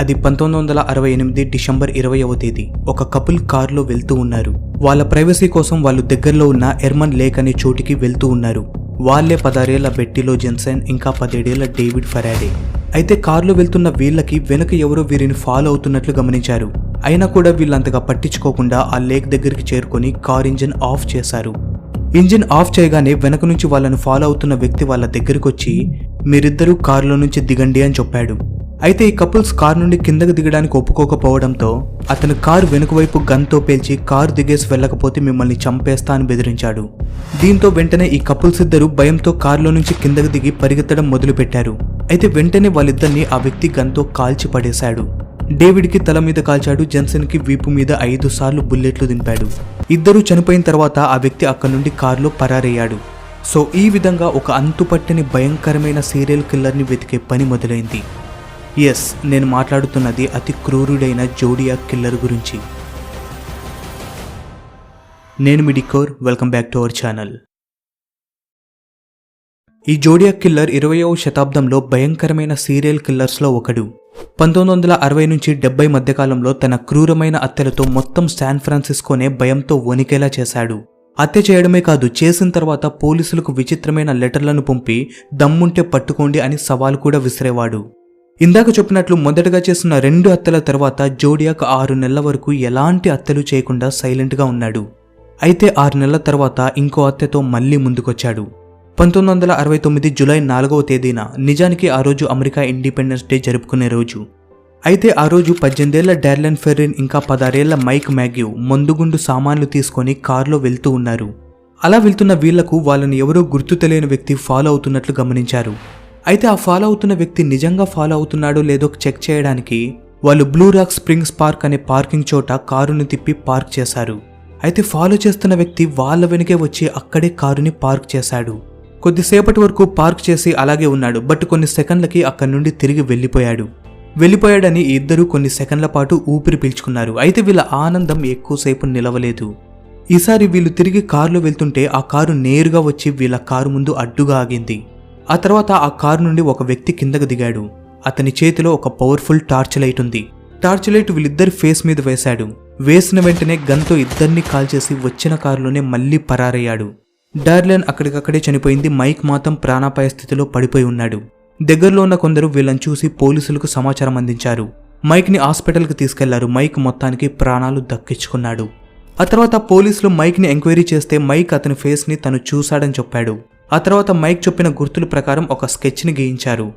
అది పంతొమ్మిది వందల అరవై ఎనిమిది డిసెంబర్ ఇరవైవ తేదీ. ఒక కపుల్ కారులో వెళ్తూ ఉన్నారు. వాళ్ళ ప్రైవసీ కోసం వాళ్ళు దగ్గరలో ఉన్న ఎర్మన్ లేక్ అనే చోటికి వెళ్తూ ఉన్నారు. వాళ్ళే పదారేళ్ళ బెట్టిలో జెన్సన్ ఇంకా పదేడేళ్ళ డేవిడ్ ఫరాడే. అయితే కారులో వెళ్తున్న వీళ్ళకి వెనక ఎవరో వీరిని ఫాలో అవుతున్నట్లు గమనించారు. అయినా కూడా వీళ్ళంతగా పట్టించుకోకుండా ఆ లేక్ దగ్గరికి చేరుకొని కార్ ఇంజిన్ ఆఫ్ చేశారు. ఇంజిన్ ఆఫ్ చేయగానే వెనక నుంచి వాళ్ళను ఫాలో అవుతున్న వ్యక్తి వాళ్ళ దగ్గరికి వచ్చి మీరిద్దరూ కారులో నుంచి దిగండి అని చెప్పాడు. అయితే ఈ కపుల్స్ కారు నుండి కిందకు దిగడానికి ఒప్పుకోకపోవడంతో అతను కారు వెనుక వైపు గన్తో పేల్చి కారు దిగేసి వెళ్ళకపోతే మిమ్మల్ని చంపేస్తా అని బెదిరించాడు. దీంతో వెంటనే ఈ కపుల్స్ ఇద్దరు భయంతో కారులో నుంచి కిందకు దిగి పరిగెత్తడం మొదలుపెట్టారు. అయితే వెంటనే వాళ్ళిద్దరిని ఆ వ్యక్తి గన్తో కాల్చి పడేశాడు. డేవిడ్కి తల మీద కాల్చాడు జెన్సన్కి వీపు మీద ఐదు సార్లు బుల్లెట్లు దింపాడు. ఇద్దరూ చనిపోయిన తర్వాత ఆ వ్యక్తి అక్కడి నుండి కారులో పరారయ్యాడు. సో ఈ విధంగా ఒక అంతుపట్టని భయంకరమైన సీరియల్ కిల్లర్ని వెతికే పని మొదలైంది. ఎస్ నేను మాట్లాడుతున్నది అతి క్రూరుడైన జోడియా కిల్లర్ గురించి. నేను మీ decor welcome back to our channel. ఈ జోడియా కిల్లర్ ఇరవయవ శతాబ్దంలో భయంకరమైన సీరియల్ కిల్లర్స్లో ఒకడు. పంతొమ్మిది వందల అరవై నుంచి డెబ్బై మధ్యకాలంలో తన క్రూరమైన హత్యలతో మొత్తం శాన్ ఫ్రాన్సిస్కోనే భయంతో వణికేలా చేశాడు. హత్య చేయడమే కాదు చేసిన తర్వాత పోలీసులకు విచిత్రమైన లెటర్లను పంపి దమ్ముంటే పట్టుకోండి అని సవాల్ కూడా విసిరేవాడు. ఇందాక చెప్పినట్లు మొదటగా చేసిన రెండు అత్తల తర్వాత జోడియాక్ ఆరు నెలల వరకు ఎలాంటి అత్తలు చేయకుండా సైలెంట్గా ఉన్నాడు. అయితే ఆరు నెలల తర్వాత ఇంకో హత్యతో మళ్ళీ ముందుకొచ్చాడు. పంతొమ్మిది వందల అరవై తొమ్మిది జూలై నాలుగవ తేదీన నిజానికి ఆ రోజు అమెరికా ఇండిపెండెన్స్ డే జరుపుకునే రోజు. అయితే ఆ రోజు పద్దెనిమిదేళ్ళ డార్లెన్ ఫెర్రిన్ ఇంకా పదారేళ్ళ మైక్ మ్యాగ్యూ మందుగుండు సామాన్లు తీసుకొని కారులో వెళ్తూ ఉన్నారు. అలా వెళ్తున్న వీళ్ళకు వాళ్ళని ఎవరో గుర్తు తెలియని వ్యక్తి ఫాలో అవుతున్నట్లు గమనించారు. అయితే ఆ ఫాలో అవుతున్న వ్యక్తి నిజంగా ఫాలో అవుతున్నాడో లేదో చెక్ చేయడానికి వాళ్ళు బ్లూ రాక్ స్ప్రింగ్స్ పార్క్ అనే పార్కింగ్ చోట కారుని తిప్పి పార్క్ చేశారు. అయితే ఫాలో చేస్తున్న వ్యక్తి వాళ్ళ వెనుకే వచ్చి అక్కడే కారుని పార్క్ చేశాడు. కొద్దిసేపటి వరకు పార్క్ చేసి అలాగే ఉన్నాడు బట్ కొన్ని సెకండ్లకి అక్కడి నుండి తిరిగి వెళ్ళిపోయాడు. వెళ్ళిపోయాడని ఇద్దరూ కొన్ని సెకండ్ల పాటు ఊపిరి పీల్చుకున్నారు. అయితే వీళ్ళ ఆనందం ఎక్కువసేపు నిలవలేదు. ఈసారి వీళ్ళు తిరిగి కారులో వెళ్తుంటే ఆ కారు నేరుగా వచ్చి వీళ్ళ కారు ముందు అడ్డుగా ఆగింది. ఆ తర్వాత ఆ కారు నుండి ఒక వ్యక్తి కిందకు దిగాడు. అతని చేతిలో ఒక పవర్ఫుల్ టార్చ్ లైట్ ఉంది. టార్చ్ లైట్ వీళ్ళిద్దరి ఫేస్ మీద వేశాడు. వేసిన వెంటనే గన్తో ఇద్దరిని కాల్చేసి వచ్చిన కారులోనే మళ్ళీ పరారయ్యాడు. డార్లెన్ అక్కడికక్కడే చనిపోయింది. మైక్ మాత్రం ప్రాణాపాయ స్థితిలో పడిపోయి ఉన్నాడు. దగ్గరలో ఉన్న కొందరు వీళ్ళని చూసి పోలీసులకు సమాచారం అందించారు. మైక్ని హాస్పిటల్కి తీసుకెళ్ళారు. మైక్ మొత్తానికి ప్రాణాలు దక్కించుకున్నాడు. ఆ తర్వాత పోలీసులు మైక్ని ఎంక్వైరీ చేస్తే మైక్ అతని ఫేస్ని తను చూశాడని చెప్పాడు. ఆ తర్వాత మైక్ చొప్పిన గుర్తుల ప్రకారం ఒక స్కెచ్ని గీయించారు.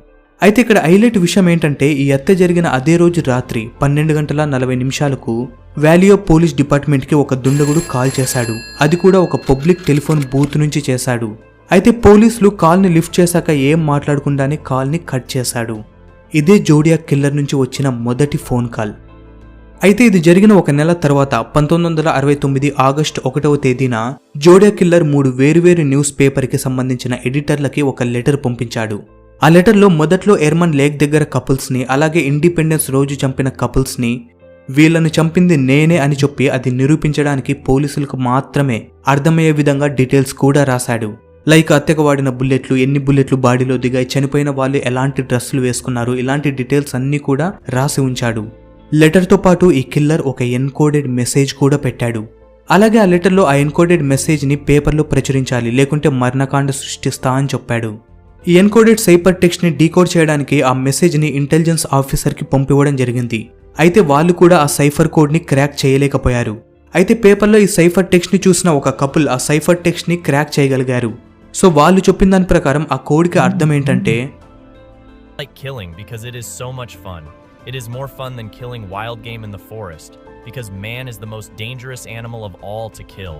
అయితే ఇక్కడ హైలైట్ విషయం ఏంటంటే ఈ హత్య జరిగిన అదే రోజు రాత్రి పన్నెండు గంటల నలభై నిమిషాలకు వాల్యూ పోలీస్ డిపార్ట్మెంట్కి ఒక దుండగుడు కాల్ చేశాడు. అది కూడా ఒక పబ్లిక్ టెలిఫోన్ బూత్ నుంచి చేశాడు. అయితే పోలీసులు కాల్ని లిఫ్ట్ చేశాక ఏం మాట్లాడకుండానే కాల్ని కట్ చేశాడు. ఇదే జోడియా కిల్లర్ నుంచి వచ్చిన మొదటి ఫోన్ కాల్. అయితే ఇది జరిగిన ఒక నెల తర్వాత పంతొమ్మిది వందల అరవై తొమ్మిది ఆగస్టు ఒకటవ తేదీన జోడియా కిల్లర్ మూడు వేరువేరు న్యూస్ పేపర్కి సంబంధించిన ఎడిటర్లకి ఒక లెటర్ పంపించాడు. ఆ లెటర్లో మొదట్లో ఎర్మన్ లేక్ దగ్గర కపుల్స్ని అలాగే ఇండిపెండెన్స్ రోజు చంపిన కపుల్స్ని వీళ్ళను చంపింది నేనే అని చెప్పి అది నిరూపించడానికి పోలీసులకు మాత్రమే అర్థమయ్యే విధంగా డీటెయిల్స్ కూడా రాశాడు. లైక్ హత్యకు వాడిన బుల్లెట్లు ఎన్ని బుల్లెట్లు బాడీలో దిగాయి చనిపోయిన వాళ్ళు ఎలాంటి డ్రెస్సులు వేసుకున్నారు ఇలాంటి డీటెయిల్స్ అన్నీ కూడా రాసి ఉంచాడు. లెటర్తో పాటు ఈ కిల్లర్ ఒక ఎన్కోడెడ్ మెసేజ్ కూడా పెట్టాడు. అలాగే ఆ లెటర్లో ఆ ఎన్కోడెడ్ మెసేజ్ని పేపర్లో ప్రచురించాలి లేకుంటే మరణకాండ సృష్టిస్తా అని చెప్పాడు. ఈ ఎన్కోడెడ్ సైపర్ టెక్స్ట్ని డీకోడ్ చేయడానికి ఆ మెసేజ్ని ఇంటెలిజెన్స్ ఆఫీసర్కి పంపివ్వడం జరిగింది. అయితే వాళ్ళు కూడా ఆ సైఫర్ కోడ్ని క్రాక్ చేయలేకపోయారు. అయితే పేపర్లో ఈ సైఫర్ టెక్స్ట్ని చూసిన ఒక కపుల్ ఆ సైఫర్ టెక్స్ట్ని క్రాక్ చేయగలిగారు. సో వాళ్ళు చెప్పిన దాని ప్రకారం ఆ కోడ్కి అర్థం ఏంటంటే like killing because it is so much fun. It is more fun than killing wild game in the forest because man is the most dangerous animal of all to kill.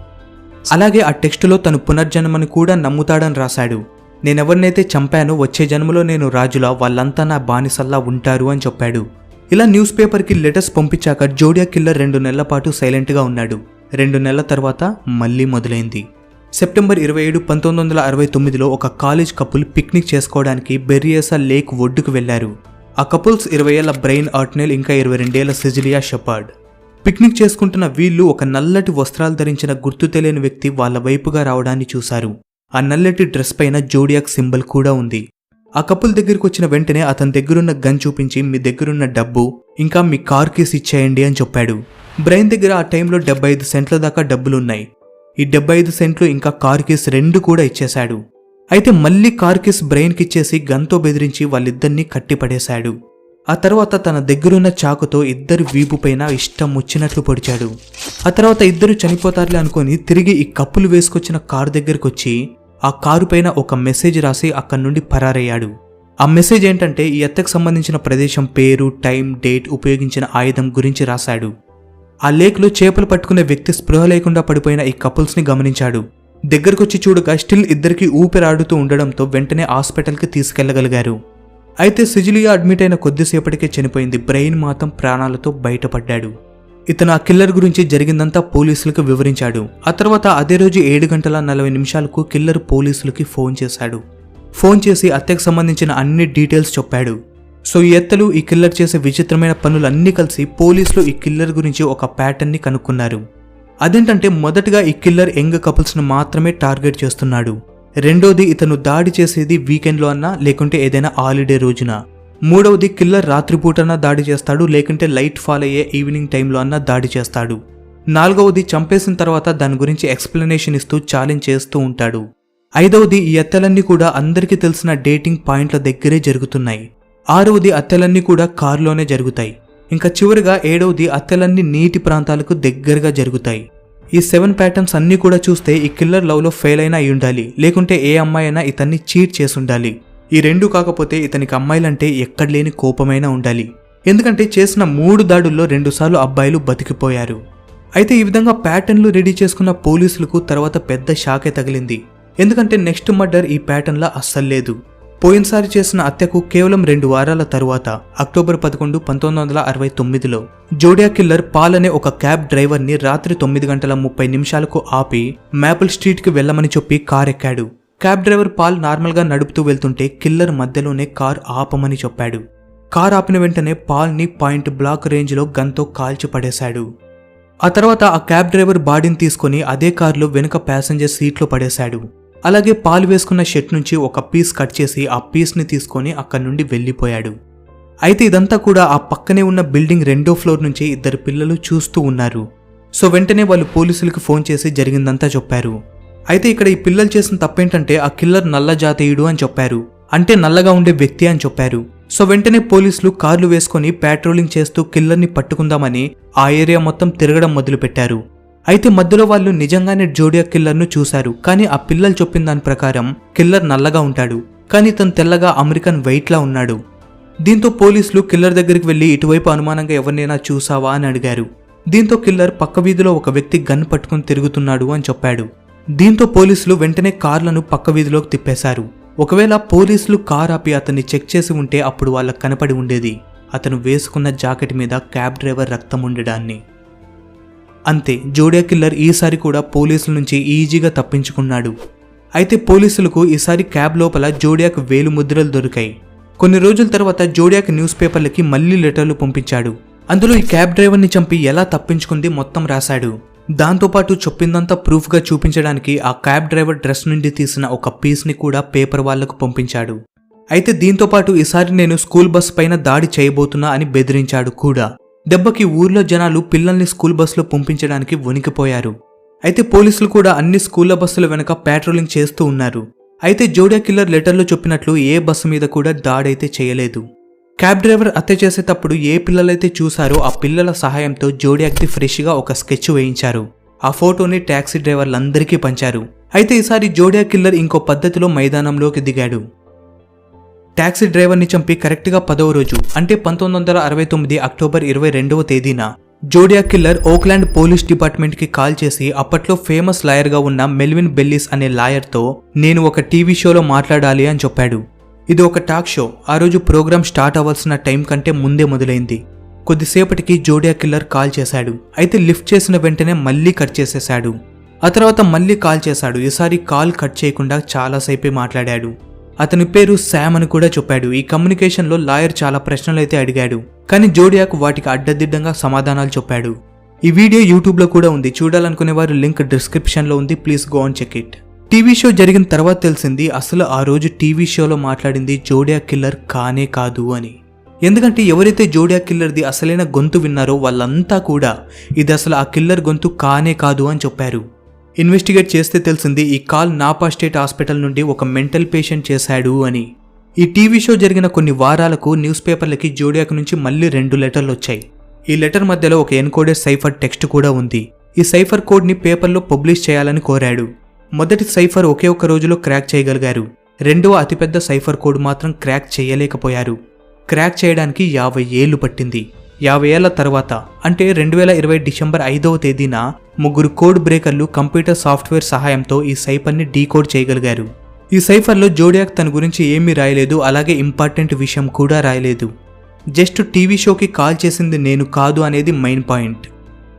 అలాగే ఆ టెక్స్టులో తను పునర్జన్మని కూడా నమ్ముతాడని రాశాడు. నేనెవరినైతే చంపానో వచ్చే జన్మలో నేను రాజులా వాళ్ళంతా నా బానిసల్లా ఉంటారు అని చెప్పాడు. ఇలా న్యూస్ పేపర్కి లెటర్స్ పంపించాక జోడియా కిల్లర్ రెండు నెలల పాటు సైలెంట్గా ఉన్నాడు. రెండు నెలల తర్వాత మళ్ళీ మొదలైంది. సెప్టెంబర్ ఇరవై ఏడు పంతొమ్మిది వందల అరవై తొమ్మిదిలో ఒక కాలేజ్ కపుల్ పిక్నిక్ చేసుకోవడానికి బెర్రియేసా లేక్ ఒడ్డుకు వెళ్ళారు ఆ కపుల్స్ ఇరవై ఏళ్ళ బ్రెయిన్ ఆర్ట్నెల్ ఇంకా ఇరవై రెండేళ్ళ సిజిలియా షెపార్డ్. పిక్నిక్ చేసుకుంటున్న వీళ్ళు ఒక నల్లటి వస్త్రాలు ధరించిన గుర్తు తెలియని వ్యక్తి వాళ్ళ వైపుగా రావడాన్ని చూశారు. ఆ నల్లటి డ్రెస్ పైన జోడియాక్ సింబల్ కూడా ఉంది. ఆ కపుల్ దగ్గరికి వచ్చిన వెంటనే అతని దగ్గరున్న గన్ చూపించి మీ దగ్గరున్న డబ్బు ఇంకా మీ కార్ కేసు ఇచ్చేయండి అని చెప్పాడు. బ్రెయిన్ దగ్గర ఆ టైంలో డెబ్బై ఐదు సెంట్ల దాకా డబ్బులున్నాయి. ఈ డెబ్బై ఐదు సెంట్లు ఇంకా కార్ కేసు రెండు కూడా ఇచ్చేశాడు. అయితే మళ్ళీ కార్ కేసు బ్రెయిన్కి ఇచ్చేసి గన్తో బెదిరించి వాళ్ళిద్దరినీ కట్టిపడేశాడు. ఆ తర్వాత తన దగ్గరున్న చాకుతో ఇద్దరు వీపు పైన ఇష్టం ముచ్చినట్లు పొడిచాడు. ఆ తర్వాత ఇద్దరు చనిపోతారులే అనుకొని తిరిగి ఈ కప్పులు వేసుకొచ్చిన కారు దగ్గరికి వచ్చి ఆ కారు పైన ఒక మెసేజ్ రాసి అక్కడి నుండి పరారయ్యాడు. ఆ మెసేజ్ ఏంటంటే ఈ ఎత్తకు సంబంధించిన ప్రదేశం పేరు టైం డేట్ ఉపయోగించిన ఆయుధం గురించి రాశాడు. ఆ లేక్లో చేపలు పట్టుకునే వ్యక్తి స్పృహ లేకుండా పడిపోయిన ఈ కపుల్స్ని గమనించాడు. దగ్గరకొచ్చి చూడగా స్టిల్ ఇద్దరికి ఊపిరాడుతూ ఉండడంతో వెంటనే హాస్పిటల్కి తీసుకెళ్ళగలిగారు అయితే సిజిలియా అడ్మిట్ అయిన కొద్దిసేపటికే చనిపోయింది. బ్రెయిన్ మాత్రం ప్రాణాలతో బయటపడ్డాడు. ఇతను ఆ కిల్లర్ గురించి జరిగిందంతా పోలీసులకు వివరించాడు. ఆ తర్వాత అదే రోజు ఏడు గంటల నలభై నిమిషాలకు కిల్లర్ పోలీసులకి ఫోన్ చేశాడు. ఫోన్ చేసి హత్యకు సంబంధించిన అన్ని డీటెయిల్స్ చెప్పాడు. సో ఈ ఎత్తలు ఈ కిల్లర్ చేసే విచిత్రమైన పనులన్నీ కలిసి పోలీసులు ఈ కిల్లర్ గురించి ఒక ప్యాటర్న్ని కనుక్కున్నారు. అదేంటంటే మొదటగా ఈ కిల్లర్ యంగ్ కపుల్స్ను మాత్రమే టార్గెట్ చేస్తున్నాడు. రెండోది ఇతను దాడి చేసేది వీకెండ్లో అన్నా లేకుంటే ఏదైనా హాలిడే రోజున? మూడవది కిల్లర్ రాత్రిపూటనా దాడి చేస్తాడు లేకుంటే లైట్ ఫాల్ అయ్యే ఈవినింగ్ టైంలో అన్నా దాడి చేస్తాడు. నాలుగవది చంపేసిన తర్వాత దాని గురించి ఎక్స్ప్లెనేషన్ ఇస్తూ ఛాలెంజ్ చేస్తూ ఉంటాడు. ఐదవది ఈ ఎత్తలన్నీ కూడా అందరికీ తెలిసిన డేటింగ్ పాయింట్ల దగ్గరే జరుగుతున్నాయి. ఆరవది అత్తెలన్నీ కూడా కారులోనే జరుగుతాయి. ఇంకా చివరిగా ఏడవది అత్తెలన్నీ నీటి ప్రాంతాలకు దగ్గరగా జరుగుతాయి. ఈ సెవెన్ ప్యాటర్న్స్ అన్నీ కూడా చూస్తే ఈ కిల్లర్ లవ్లో ఫెయిల్ అయినా అయి ఉండాలి. లేకుంటే ఏ అమ్మాయి అయినా ఇతన్ని చీట్ చేసి ఉండాలి ఈ రెండు కాకపోతే ఇతనికి అమ్మాయిలంటే ఎక్కడ లేని కోపమైనా ఉండాలి. ఎందుకంటే చేసిన మూడు దాడుల్లో రెండుసార్లు అబ్బాయిలు బతికిపోయారు. అయితే ఈ విధంగా ప్యాటర్న్లు రెడీ చేసుకున్న పోలీసులకు తర్వాత పెద్ద షాకే తగిలింది. ఎందుకంటే నెక్స్ట్ మర్డర్ ఈ ప్యాటర్న్లా అస్సలు లేదు. పోయినసారి చేసిన హత్యకు కేవలం రెండు వారాల తరువాత అక్టోబర్ పదకొండు పంతొమ్మిది వందల అరవై తొమ్మిదిలో జోడియా కిల్లర్ పాల్ అనే ఒక క్యాబ్ డ్రైవర్ని రాత్రి తొమ్మిది గంటల ముప్పై నిమిషాలకు ఆపి మ్యాపుల్ స్ట్రీట్కి వెళ్ళమని చెప్పి కార్ ఎక్కాడు క్యాబ్ డ్రైవర్ పాల్ నార్మల్గా నడుపుతూ వెళ్తుంటే కిల్లర్ మధ్యలోనే కార్ ఆపమని చెప్పాడు. కార్ ఆపిన వెంటనే పాల్ని పాయింట్ బ్లాక్ రేంజ్లో గన్తో కాల్చి పడేశాడు ఆ తర్వాత ఆ క్యాబ్ డ్రైవర్ బాడీని తీసుకొని అదే కారులో వెనుక ప్యాసింజర్ సీట్లో పడేశాడు. అలాగే పాలు వేసుకున్న షర్ట్ నుంచి ఒక పీస్ కట్ చేసి ఆ పీస్ని తీసుకొని అక్కడి నుండి వెళ్ళిపోయాడు. అయితే ఇదంతా కూడా ఆ పక్కనే ఉన్న బిల్డింగ్ రెండో ఫ్లోర్ నుంచి ఇద్దరు పిల్లలు చూస్తూ ఉన్నారు. సో వెంటనే వాళ్ళు పోలీసులకు ఫోన్ చేసి జరిగిందంతా చెప్పారు. అయితే ఇక్కడ ఈ పిల్లలు చేసిన తప్పేంటంటే ఆ కిల్లర్ నల్ల జాతీయుడు అని చెప్పారు. అంటే నల్లగా ఉండే వ్యక్తి అని చెప్పారు. సో వెంటనే పోలీసులు కార్లు వేసుకొని పాట్రోలింగ్ చేస్తూ కిల్లర్ని పట్టుకుందామని ఆ ఏరియా మొత్తం తిరగడం మొదలుపెట్టారు. అయితే మధ్యలో వాళ్ళు నిజంగానే జోడియా కిల్లర్ను చూశారు. కానీ ఆ పిల్లలు చెప్పిన దాని ప్రకారం కిల్లర్ నల్లగా ఉంటాడు. కానీ తను తెల్లగా అమెరికన్ వెయిట్లా ఉన్నాడు. దీంతో పోలీసులు కిల్లర్ దగ్గరికి వెళ్ళి ఇటువైపు అనుమానంగా ఎవరినైనా చూసావా అని అడిగారు. దీంతో కిల్లర్ పక్క వీధిలో ఒక వ్యక్తి గన్ పట్టుకుని తిరుగుతున్నాడు అని చెప్పాడు. దీంతో పోలీసులు వెంటనే కార్లను పక్క వీధిలోకి తిప్పేశారు. ఒకవేళ పోలీసులు కార్ ఆపి అతన్ని చెక్ చేసి ఉంటే అప్పుడు వాళ్ళకు కనపడి ఉండేది. అతను వేసుకున్న జాకెట్ మీద క్యాబ్ డ్రైవర్ రక్తం ఉండడాన్ని. అంతే జోడియా కిల్లర్ ఈసారి కూడా పోలీసుల నుంచి ఈజీగా తప్పించుకున్నాడు. అయితే పోలీసులకు ఈసారి క్యాబ్ లోపల జోడియాకు వేలు ముద్రలు దొరికాయి. కొన్ని రోజుల తర్వాత జోడియాక్ న్యూస్ పేపర్లకి మళ్ళీ లెటర్లు పంపించాడు. అందులో ఈ క్యాబ్ డ్రైవర్ని చంపి ఎలా తప్పించుకుంది మొత్తం రాశాడు. దాంతోపాటు చెప్పిందంతా ప్రూఫ్గా చూపించడానికి ఆ క్యాబ్ డ్రైవర్ డ్రెస్ నుండి తీసిన ఒక పీస్ని కూడా పేపర్ వాళ్ళకు పంపించాడు. అయితే దీంతో పాటు ఈసారి నేను స్కూల్ బస్ పైన దాడి చేయబోతున్నా అని బెదిరించాడు కూడా. దెబ్బకి ఊర్లో జనాలు పిల్లల్ని స్కూల్ బస్సులో పంపించడానికి వణికిపోయారు. అయితే పోలీసులు కూడా అన్ని స్కూళ్ళ బస్సుల వెనక ప్యాట్రోలింగ్ చేస్తూ ఉన్నారు. అయితే జోడియా కిల్లర్ లెటర్లో చెప్పినట్లు ఏ బస్సు మీద కూడా దాడైతే చేయలేదు. క్యాబ్ డ్రైవర్ హత్య చేసేటప్పుడు ఏ పిల్లలైతే చూశారో ఆ పిల్లల సహాయంతో జోడియాక్ది ఫ్రెష్గా ఒక స్కెచ్ వేయించారు. ఆ ఫోటోని ట్యాక్సీ డ్రైవర్లందరికీ పంచారు. అయితే ఈసారి జోడియా కిల్లర్ ఇంకో పద్ధతిలో మైదానంలోకి దిగాడు. ట్యాక్సీ డ్రైవర్ని చంపి కరెక్ట్గా పదవ రోజు అంటే పంతొమ్మిది వందల అరవై తొమ్మిది అక్టోబర్ ఇరవై రెండవ తేదీన జోడియా కిల్లర్ ఓక్లాండ్ పోలీస్ డిపార్ట్మెంట్కి కాల్ చేసి అప్పట్లో ఫేమస్ లాయర్గా ఉన్న మెల్విన్ బెల్లిస్ అనే లాయర్తో నేను ఒక టీవీ షోలో మాట్లాడాలి అని చెప్పాడు. ఇది ఒక టాక్ షో. ఆ రోజు ప్రోగ్రామ్ స్టార్ట్ అవ్వాల్సిన టైం కంటే ముందే మొదలైంది. కొద్దిసేపటికి జోడియా కిల్లర్ కాల్ చేశాడు. అయితే లిఫ్ట్ చేసిన వెంటనే మళ్ళీ కట్ చేసేశాడు. ఆ తర్వాత మళ్ళీ కాల్ చేశాడు. ఈసారి కాల్ కట్ చేయకుండా చాలాసేపే మాట్లాడాడు. అతని పేరు శామ్ అని కూడా చెప్పాడు. ఈ కమ్యూనికేషన్లో లాయర్ చాలా ప్రశ్నలైతే అడిగాడు. కానీ జోడియాకు వాటికి అడ్డదిడ్డంగా సమాధానాలు చెప్పాడు. ఈ వీడియో యూట్యూబ్లో కూడా ఉంది. చూడాలనుకునే వారు లింక్ డిస్క్రిప్షన్లో ఉంది. Please go on check it. TV show జరిగిన తర్వాత తెలిసింది అసలు ఆ రోజు టీవీ షోలో మాట్లాడింది జోడియా కిల్లర్ కానే కాదు అని. ఎందుకంటే ఎవరైతే జోడియా కిల్లర్ది అసలైన గొంతు విన్నారో వాళ్ళంతా కూడా ఇది అసలు ఆ కిల్లర్ గొంతు కానే కాదు అని చెప్పారు. ఇన్వెస్టిగేట్ చేస్తే తెలిసింది ఈ కాల్ నాపా స్టేట్ హాస్పిటల్ నుండి ఒక మెంటల్ పేషెంట్ చేశాడు అని. ఈ టీవీ షో జరిగిన కొన్ని వారాలకు న్యూస్ పేపర్లకి జోడియాక్ నుంచి మళ్ళీ రెండు లెటర్లు వచ్చాయి. ఈ లెటర్ మధ్యలో ఒక ఎన్కోడెడ్ సైఫర్ టెక్స్ట్ కూడా ఉంది. ఈ సైఫర్ కోడ్ని పేపర్లో పబ్లిష్ చేయాలని కోరాడు. మొదటి సైఫర్ ఒకే ఒక్క రోజులో క్రాక్ చేయగలిగారు. రెండవ అతిపెద్ద సైఫర్ కోడ్ మాత్రం క్రాక్ చేయలేకపోయారు. క్రాక్ చేయడానికి యాభై ఏళ్ళు పట్టింది. యాభై ఏళ్ళ తర్వాత అంటే రెండు వేల ఇరవై డిసెంబర్ ఐదవ తేదీన ముగ్గురు కోడ్ బ్రేకర్లు కంప్యూటర్ సాఫ్ట్వేర్ సహాయంతో ఈ సైఫర్ని డీకోడ్ చేయగలిగారు. ఈ సైఫర్లో జోడియాక్ తన గురించి ఏమీ రాయలేదు అలాగే ఇంపార్టెంట్ విషయం కూడా రాయలేదు. జస్ట్ టీవీ షోకి కాల్ చేసింది నేను కాదు అనేది మెయిన్ పాయింట్.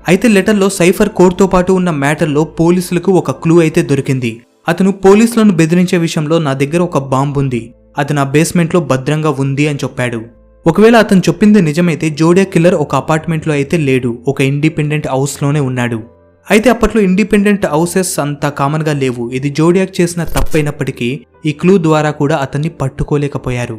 అయితే లెటర్లో సైఫర్ కోడ్తో పాటు ఉన్న మ్యాటర్లో పోలీసులకు ఒక క్లూ అయితే దొరికింది. అతను పోలీసులను బెదిరించే విషయంలో నా దగ్గర ఒక బాంబు ఉంది. అది నా బేస్మెంట్లో భద్రంగా ఉంది అని చెప్పాడు. ఒకవేళ అతను చెప్పింది నిజమైతే జోడియా కిల్లర్ ఒక అపార్ట్మెంట్లో అయితే లేడు. ఒక ఇండిపెండెంట్ హౌస్లోనే ఉన్నాడు. అయితే అప్పట్లో ఇండిపెండెంట్ హౌసెస్ అంత కామన్గా లేవు. ఇది జోడియాక్ చేసిన తప్పైనప్పటికీ ఈ క్లూ ద్వారా కూడా అతన్ని పట్టుకోలేకపోయారు.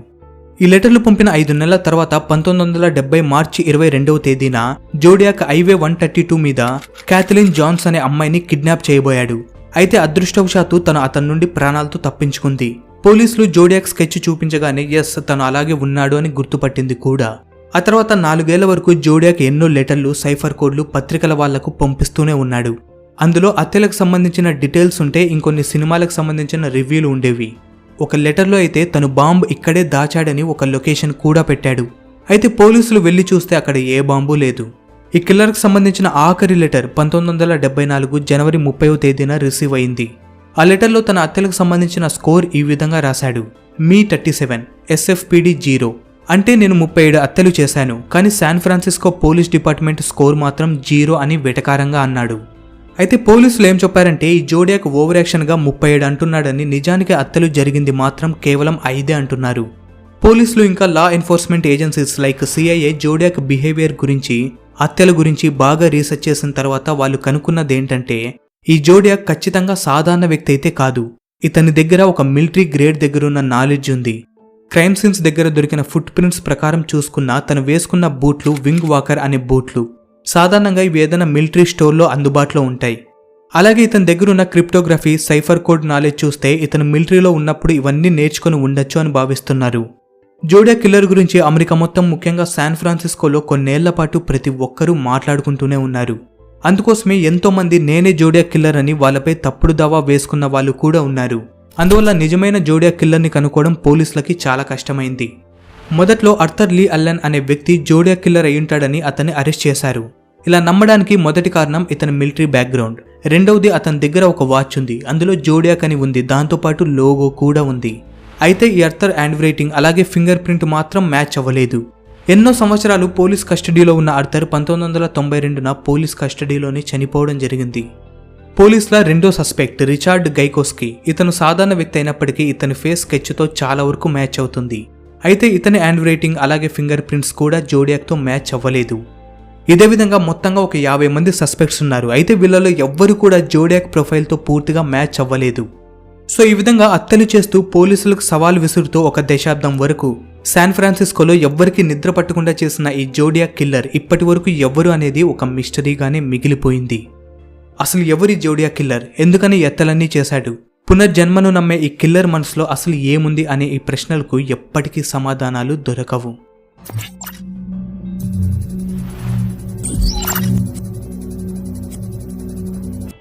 ఈ లెటర్లు పంపిన ఐదు నెలల తర్వాత పంతొమ్మిది వందల డెబ్బై మార్చి ఇరవై రెండవ తేదీన Zodiac highway one thirty two మీద క్యాథలిన్ జాన్స్ అనే అమ్మాయిని కిడ్నాప్ చేయబోయాడు. అయితే అదృష్టవశాత్తు తను అతని నుండి ప్రాణాలతో తప్పించుకుంది. పోలీసులు జోడియాక్ స్కెచ్ చూపించగానే ఎస్ తను అలాగే ఉన్నాడు అని గుర్తుపట్టింది కూడా. ఆ తర్వాత నాలుగేళ్ళ వరకు జోడియాకి ఎన్నో లెటర్లు సైఫర్ కోడ్లు పత్రికల వాళ్ళకు పంపిస్తూనే ఉన్నాడు. అందులో అత్తెలకు సంబంధించిన డీటెయిల్స్ ఉంటే ఇంకొన్ని సినిమాలకు సంబంధించిన రివ్యూలు ఉండేవి. ఒక లెటర్లో అయితే తను బాంబు ఇక్కడే దాచాడని ఒక లొకేషన్ కూడా పెట్టాడు. అయితే పోలీసులు వెళ్ళి చూస్తే అక్కడ ఏ బాంబు లేదు. ఈ కిల్లర్కి సంబంధించిన ఆఖరి లెటర్ పంతొమ్మిది వందల డెబ్బై నాలుగు జనవరి ముప్పైవ తేదీన రిసీవ్ అయింది. ఆ లెటర్లో తన అత్తెలకు సంబంధించిన స్కోర్ ఈ విధంగా రాశాడు. Me thirty seven SFPD zero. అంటే నేను ముప్పై ఏడు అత్తెలు చేశాను కానీ San Francisco police department score మాత్రం జీరో అని వెటకారంగా అన్నాడు. అయితే పోలీసులు ఏం చెప్పారంటే ఈ జోడియాక్ ఓవర్ యాక్షన్గా ముప్పై ఏడు అంటున్నాడని నిజానికి అత్తలు జరిగింది మాత్రం కేవలం ఐదే అంటున్నారు. పోలీసులు ఇంకా law enforcement agencies like CIA Zodiac behaviour గురించి హత్యల గురించి బాగా రీసెర్చ్ చేసిన తర్వాత వాళ్ళు కనుక్కున్నది ఏంటంటే ఈ జోడియాక్ ఖచ్చితంగా సాధారణ వ్యక్తి అయితే కాదు. ఇతని దగ్గర ఒక మిలిటరీ గ్రేడ్ దగ్గరున్న నాలెడ్జ్ ఉంది. క్రైమ్ సీన్స్ దగ్గర దొరికిన ఫుట్ ప్రింట్స్ ప్రకారం చూసుకున్న తను వేసుకున్న బూట్లు వింగ్ వాకర్ అనే బూట్లు. సాధారణంగా ఇవి ఏదైనా మిలిటరీ స్టోర్లో అందుబాటులో ఉంటాయి. అలాగే ఇతని దగ్గర ఉన్న క్రిప్టోగ్రఫీ సైఫర్ కోడ్ నాలెడ్జ్ చూస్తే ఇతను మిలిటరీలో ఉన్నప్పుడు ఇవన్నీ నేర్చుకుని ఉండొచ్చు అని భావిస్తున్నారు. జోడియా కిల్లర్ గురించి అమెరికా మొత్తం ముఖ్యంగా శాన్ ఫ్రాన్సిస్కోలో కొన్నేళ్ళ పాటు ప్రతి ఒక్కరూ మాట్లాడుకుంటూనే ఉన్నారు. అందుకోసమే ఎంతోమంది నేనే జోడియా కిల్లర్ అని వాళ్ళపై తప్పుడు దావా వేసుకున్న వాళ్ళు కూడా ఉన్నారు. అందువల్ల నిజమైన జోడియా కిల్లర్ని కనుక్కోవడం పోలీసులకి చాలా కష్టమైంది. మొదట్లో అర్థర్ లీ అల్లన్ అనే వ్యక్తి జోడియా కిల్లర్ అయ్యుంటాడని అతన్ని అరెస్ట్ చేశారు. ఇలా నమ్మడానికి మొదటి కారణం ఇతని మిలిటరీ బ్యాక్గ్రౌండ్. రెండవది అతని దగ్గర ఒక వాచ్ ఉంది. అందులో జోడియాక్ అని ఉంది. దాంతోపాటు లోగో కూడా ఉంది. అయితే ఈ అర్థర్ హ్యాండ్ రైటింగ్ అలాగే ఫింగర్ ప్రింట్ మాత్రం మ్యాచ్ అవ్వలేదు. ఎన్నో సంవత్సరాలు పోలీస్ కస్టడీలో ఉన్న అర్థర్ పంతొమ్మిది వందల తొంభై రెండున పోలీస్ కస్టడీలోనే చనిపోవడం జరిగింది. పోలీసుల రెండో సస్పెక్ట్ రిచార్డ్ గైకోస్కి ఇతను సాధారణ వ్యక్తి అయినప్పటికీ ఇతని ఫేస్ స్కెచ్తో చాలా వరకు మ్యాచ్ అవుతుంది. అయితే ఇతని హ్యాండ్ రైటింగ్ అలాగే ఫింగర్ ప్రింట్స్ కూడా జోడియాక్తో మ్యాచ్ అవ్వలేదు. ఇదే విధంగా మొత్తంగా ఒక యాభై మంది సస్పెక్ట్స్ ఉన్నారు. అయితే వీళ్ళలో ఎవ్వరు కూడా జోడియాక్ ప్రొఫైల్తో పూర్తిగా మ్యాచ్ అవ్వలేదు. సో ఈ విధంగా అత్తలు చేస్తూ పోలీసులకు సవాల్ విసురుతూ ఒక దశాబ్దం వరకు శాన్ ఫ్రాన్సిస్కోలో ఎవ్వరికి నిద్ర పట్టకుండా చేసిన ఈ జోడియాక్ కిల్లర్ ఇప్పటి వరకు ఎవ్వరు అనేది ఒక మిస్టరీగానే మిగిలిపోయింది. అసలు ఎవరి జోడియా కిల్లర్? ఎందుకని ఎత్తలన్నీ చేశాడు? పునర్జన్మను నమ్మే ఈ కిల్లర్ మనసులో అసలు ఏముంది అనే ఈ ప్రశ్నలకు ఎప్పటికీ సమాధానాలు దొరకవు.